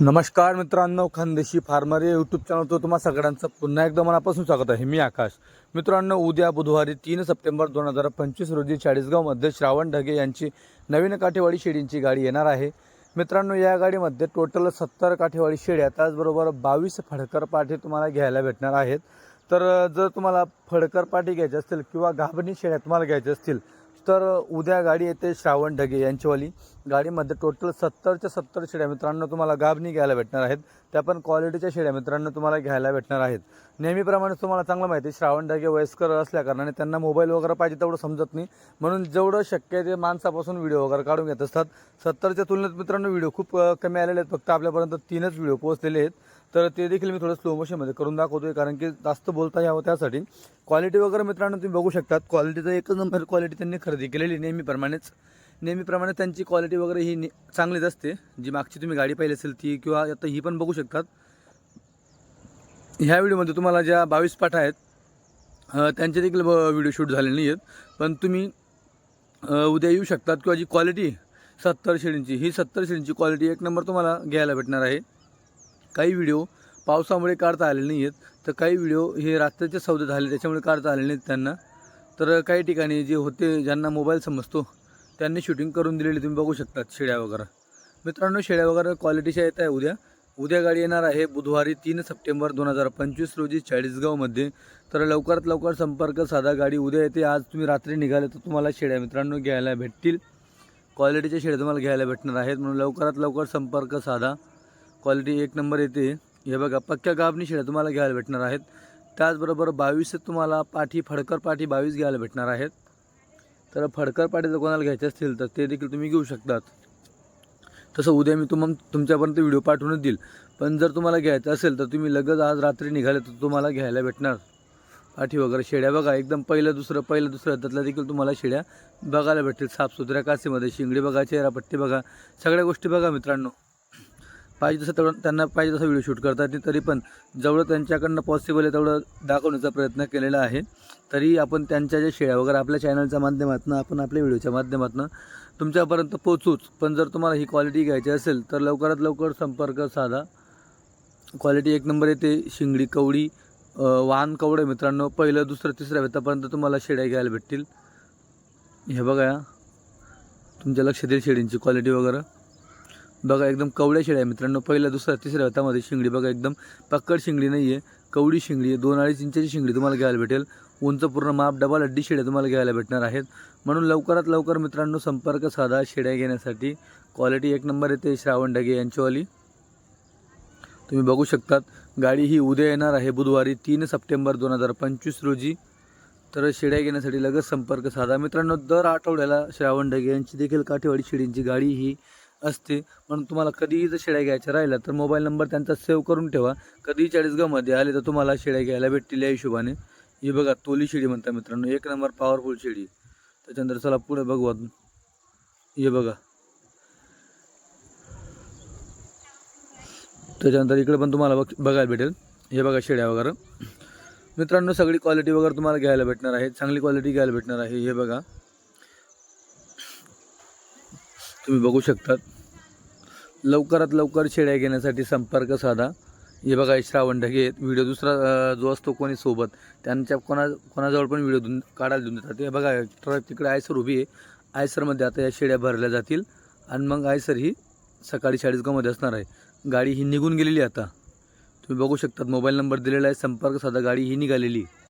नमस्कार मित्रांनो खानदेशी फार्मर या यूट्यूब चॅनलचं तुम्हा सगळ्यांचं पुन्हा एकदा मनापासून स्वागत आहे. मी आकाश. मित्रांनो उद्या बुधवारी तीन सप्टेंबर दोन हजार पंचवीस रोजी चाळीसगावमध्ये श्रावण ढगे यांची नवीन काठेवाडी शेडींची गाडी येणार आहे. मित्रांनो या गाडीमध्ये टोटल सत्तर काठेवाडी शेड्या त्याचबरोबर बावीस फडकर पाठी तुम्हाला घ्यायला भेटणार आहेत. तर जर तुम्हाला फडकर पाठी घ्यायची असतील किंवा गाभणी शेड्या तुम्हाला घ्यायच्या असतील तर उद्या गाडी येते श्रावण ढगे यांचीवाली. गाडीमध्ये टोटल सत्तरच्या सत्तर शेड्या मित्रांनो तुम्हाला गाभणी घ्यायला भेटणार आहेत. त्या पण क्वालिटीच्या शेड्या मित्रांनो तुम्हाला घ्यायला भेटणार आहेत. नेहमीप्रमाणे तुम्हाला चांगलं माहिती आहे श्रावण ढगे वयस्कर असल्याकारणाने त्यांना मोबाईल वगैरे पाहिजे तेवढं समजत नाही. म्हणून जेवढं शक्य आहे ते माणसापासून व्हिडिओ वगैरे काढून घेत असतात. सत्तरच्या तुलनेत मित्रांनो व्हिडिओ खूप कमी आलेले आहेत. फक्त आपल्यापर्यंत तीनच व्हिडिओ पोहोचलेले आहेत. तर ते देखील मी थोडं स्लो मोशनमध्ये करून दाखवतोय कारण की जास्त बोलता यावं त्यासाठी. क्वालिटी वगैरे मित्रांनो तुम्ही बघू शकतात. क्वालिटीचं एकच नंबर क्वालिटी त्यांनी खरेदी केलेली नेहमीप्रमाणेच. नेहमीप्रमाणे त्यांची क्वालिटी वगैरे ही चांगलीच असते. जी मागची तुम्ही गाडी पाहिली असेल ती किंवा आता ही पण बघू शकतात. ह्या व्हिडिओमध्ये तुम्हाला ज्या बावीस पाठ आहेत त्यांचे देखील व्हिडिओ शूट झाले नाही आहेत. पण तुम्ही उद्या येऊ शकतात किंवा जी क्वालिटी सत्तर शेडींची ही सत्तर शेडींची क्वालिटी एक नंबर तुम्हाला घ्यायला भेटणार आहे. काही व्हिडिओ पावसामुळे काढता आलेले नाही आहेत. तर काही व्हिडिओ हे रात्रीचे सौदे झाले त्याच्यामुळे काढता आले नाहीत त्यांना. तर काही ठिकाणी जे होते ज्यांना मोबाईल समजतो त्यांनी शूटिंग करून दिलेली तुम्ही बघू शकतात शेळ्या वगैरे. मित्रांनो शेळ्या वगैरे क्वालिटीच्या येत आहे उद्या उद्या गाडी येणार आहे बुधवारी तीन सप्टेंबर दोन हजार पंचवीस रोजी चाळीसगावमध्ये. तर लवकरात लवकर संपर्क साधा गाडी उद्या येते. आज तुम्ही रात्री निघाले तर तुम्हाला शेड्या मित्रांनो घ्यायला भेटतील. क्वालिटीच्या शेड्या तुम्हाला घ्यायला भेटणार आहेत. म्हणून लवकरात लवकर संपर्क साधा. क्वालिटी एक नंबर येते. हे बघा पक्क्या गाभणी शेड्या तुम्हाला घ्यायला भेटणार आहेत. त्याचबरोबर बावीस तुम्हाला पाठी फडकर पाठी बावीस घ्यायला भेटणार आहेत. तर फडकर पाठी जर कोणाला घ्यायचे असतील तर ते देखील तुम्ही घेऊ शकतात. तसं उद्या मी तुम तुमच्यापर्यंत व्हिडिओ पाठवूनच देईल. पण जर तुम्हाला घ्यायचं असेल तर तुम्ही लगेच आज रात्री निघाले तर तुम्हाला घ्यायला भेटणार. पाठी वगैरे शेड्या बघा. एकदम पहिलं दुसरं पहिलं दुसरं त्यातल्या देखील तुम्हाला शेड्या बघायला भेटतील. साफसुथऱ्या कासेमध्ये शिंगडी बघा चेहरापट्टी बघा. सगळ्या गोष्टी बघा मित्रांनो. पाहिजे तसं तेवढं त्यांना पाहिजे तसा व्हिडिओ शूट करता येते तरी पण जेवढं त्यांच्याकडनं पॉसिबल आहे तेवढं दाखवण्याचा प्रयत्न केलेला आहे. तरी आपण त्यांच्या ज्या शेळ्या वगैरे आपल्या चॅनलच्या माध्यमातून आपण आपल्या व्हिडिओच्या माध्यमातून तुमच्यापर्यंत पोचूच पण जर तुम्हाला ही क्वालिटी घ्यायची असेल तर लवकरात लवकर संपर्क साधा. क्वालिटी एक नंबर येते शिंगडी कवडी वाहन कवडे मित्रांनो. पहिलं दुसरं तिसऱ्या वेतापर्यंत तुम्हाला शेळ्या घ्यायला भेटतील. हे बघा तुमच्या लक्षात येईल शेळींची क्वालिटी वगैरे. बघा एकदम कवड्या शेळ्या आहे मित्रांनो. पहिल्या दुसऱ्या तिसऱ्या हातामध्ये शिंगडी. बघा एकदम पक्कड शिंगडी नाही आहे कवडी शिंगडी आहे. दोन अडीच इंचाची शिंगडी तुम्हाला घ्यायला भेटेल. उंच पूर्ण माप डबल अड्डी शेड्या तुम्हाला घ्यायला भेटणार आहेत. म्हणून लवकरात लवकर मित्रांनो संपर्क साधा शेड्या घेण्यासाठी. क्वालिटी एक नंबर येते श्रावण ढगे यांचीवाली. तुम्ही बघू शकतात गाडी ही उद्या येणार आहे बुधवारी तीन सप्टेंबर दोन हजार पंचवीस रोजी. तर शेड्या घेण्यासाठी लगेच संपर्क साधा. मित्रांनो दर आठवड्याला श्रावण ढगे यांची देखील काठेवाडी शेडींची गाडी ही असते. म्हणून तुम्हाला कधीही जर शेळ्या घ्यायच्या राहिल्या तर मोबाईल नंबर त्यांचा सेव्ह करून ठेवा. कधीही चाळीसगावमध्ये आले तर तुम्हाला शेळ्या घ्यायला भेटतील या हिशोबाने. ही बघा तोली शेळी म्हणता मित्रांनो. एक नंबर पॉवरफुल शेळी. त्याच्यानंतर चला पुढे बघू अजून. हे बघा. त्याच्यानंतर इकडे पण तुम्हाला बघ बघायला भेटेल. हे बघा शेळ्या वगैरे. मित्रांनो सगळी क्वालिटी वगैरे तुम्हाला घ्यायला भेटणार आहे. चांगली क्वालिटी घ्यायला भेटणार आहे. हे बघा. तुम्ही बघू शकतात. लवकरात लवकर शेळ्या घेण्यासाठी संपर्क साधा. हे बघा श्रावण ढगे व्हिडिओ दुसरा जो असतो कोणी सोबत त्यांच्या कोणा कोणाजवळ पण व्हिडिओ देऊन काढायला देऊन देतात. हे बघा ट्रक तिकडे आयसर उभी आहे. आयसरमध्ये आता या शेळ्या भरल्या जातील. आणि मग आयसर ही सकाळी चाळीसगावमध्ये असणार आहे. गाडी ही निघून गेलेली आता. तुम्ही बघू शकतात मोबाईल नंबर दिलेला आहे. संपर्क साधा गाडी ही निघालेली